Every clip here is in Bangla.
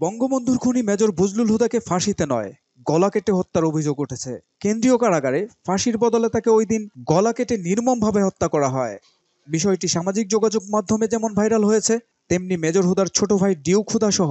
বঙ্গবন্ধুর খুনি মেজর বজলুল হুদাকে ফাঁসিতে নয়, গলা কেটে হত্যার অভিযোগ উঠেছে। কেন্দ্রীয় কারাগারে ফাঁসির বদলে তাকে ওই দিন গলা কেটে নির্মমভাবে হত্যা করা হয়। বিষয়টি সামাজিক যোগাযোগ মাধ্যমে যেমন ভাইরাল হয়েছে, তেমনি মেজর হুদার ছোট ভাই ডিউ খুদা সহ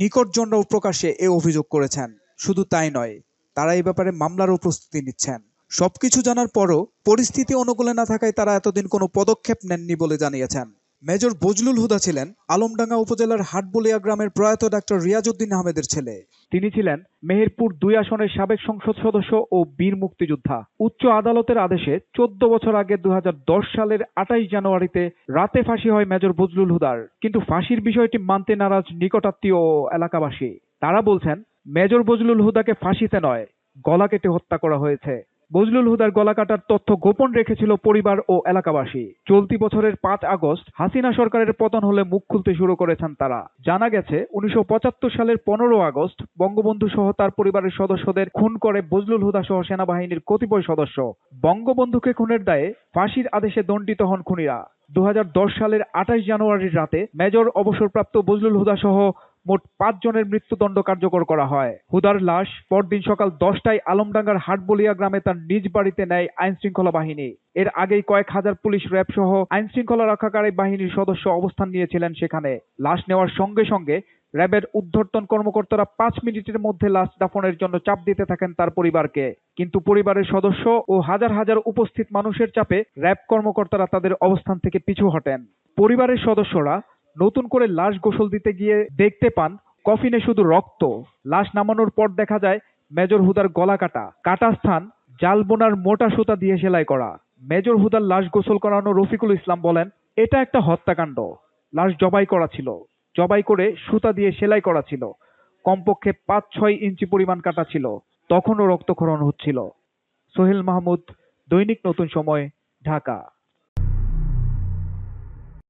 নিকটজনরাও প্রকাশ্যে এ অভিযোগ করেছেন। শুধু তাই নয়, তারা এই ব্যাপারে মামলারও প্রস্তুতি নিচ্ছেন। সবকিছু জানার পরও পরিস্থিতি অনুকূলে না থাকায় তারা এতদিন কোনো পদক্ষেপ নেননি বলে জানিয়েছেন। মেজর বজলুল হুদা ছিলেন আলমডাঙ্গা উপজেলার হাটবলিয়া গ্রামের প্রয়াত ডাক্তার রিয়াজউদ্দিন আহমেদের ছেলে। তিনি ছিলেন মেহেরপুর দুই আসনের সাবেক সংসদ সদস্য ও বীর মুক্তিযোদ্ধা। উচ্চ আদালতের আদেশে চোদ্দ বছর আগে দু হাজার দশ সালের আটাইশ জানুয়ারিতে রাতে ফাঁসি হয় মেজর বজলুল হুদার। কিন্তু ফাঁসির বিষয়টি মানতে নারাজ নিকটাত্মীয় ও এলাকাবাসী। তারা বলছেন, মেজর বজলুল হুদাকে ফাঁসিতে নয়, গলা কেটে হত্যা করা হয়েছে। বজলুল হুদার গলা কাটার তথ্য গোপন রেখেছিল পরিবার ও এলাকাবাসী। চলতি বছরের পাঁচ আগস্ট হাসিনা সরকারের পতন হলে মুখ খুলতে শুরু করেছেন তারা। জানা গেছে, উনিশশো পঁচাত্তর সালের পনেরো আগস্ট বঙ্গবন্ধু সহ তার পরিবারের সদস্যদের খুন করে বজলুল হুদা সহ সেনাবাহিনীর কতিপয় সদস্য। বঙ্গবন্ধুকে খুনের দায়ে ফাঁসির আদেশে দণ্ডিত হন খুনিরা। দু হাজার দশ সালের আঠাশ জানুয়ারির রাতে মেজর অবসরপ্রাপ্ত বজলুল হুদা সহ মোট পাঁচ জনের মৃত্যুদণ্ড কার্যকর করা হয়। হুদার লাশ পরদিন সকাল দশটায় আলমডাঙ্গার হাটবলিয়া গ্রামে তার নিজ বাড়িতে নেয় আইন শৃঙ্খলা বাহিনী। এর আগেই কয়েক হাজার পুলিশ র্যাব সহ আইন শৃঙ্খলা রক্ষাকারী বাহিনীর সদস্য অবস্থান নিয়েছিলেন সেখানে। লাশ নেওয়ার সঙ্গে সঙ্গে র্যাবের উদ্ধর্তন কর্মকর্তারা পাঁচ মিনিটের মধ্যে লাশ দাফনের জন্য চাপ দিতে থাকেন তার পরিবারকে। কিন্তু পরিবারের সদস্য ও হাজার হাজার উপস্থিত মানুষের চাপে র্যাব কর্মকর্তারা তাদের অবস্থান থেকে পিছু হটেন। পরিবারের সদস্যরা নতুন করে লাশ গোসল দিতে গিয়ে দেখতে পান, কফিনে শুধু রক্ত। লাশ নামানোর পর দেখা যায়, মেজর হুদার গলা কাটা। কাটা স্থান জাল বোনার মোটা সুতা দিয়ে সেলাই করা। মেজর হুদার লাশ গোসল করানো রফিকুল ইসলাম বলেন, এটা একটা হত্যাকাণ্ড। লাশ জবাই করা ছিল। জবাই করে সুতা দিয়ে সেলাই করা ছিল। কমপক্ষে পাঁচ ছয় ইঞ্চি পরিমাণ কাটা ছিল। তখনও রক্তক্ষরণ হচ্ছিল। সোহেল মাহমুদ, দৈনিক নতুন সময়, ঢাকা।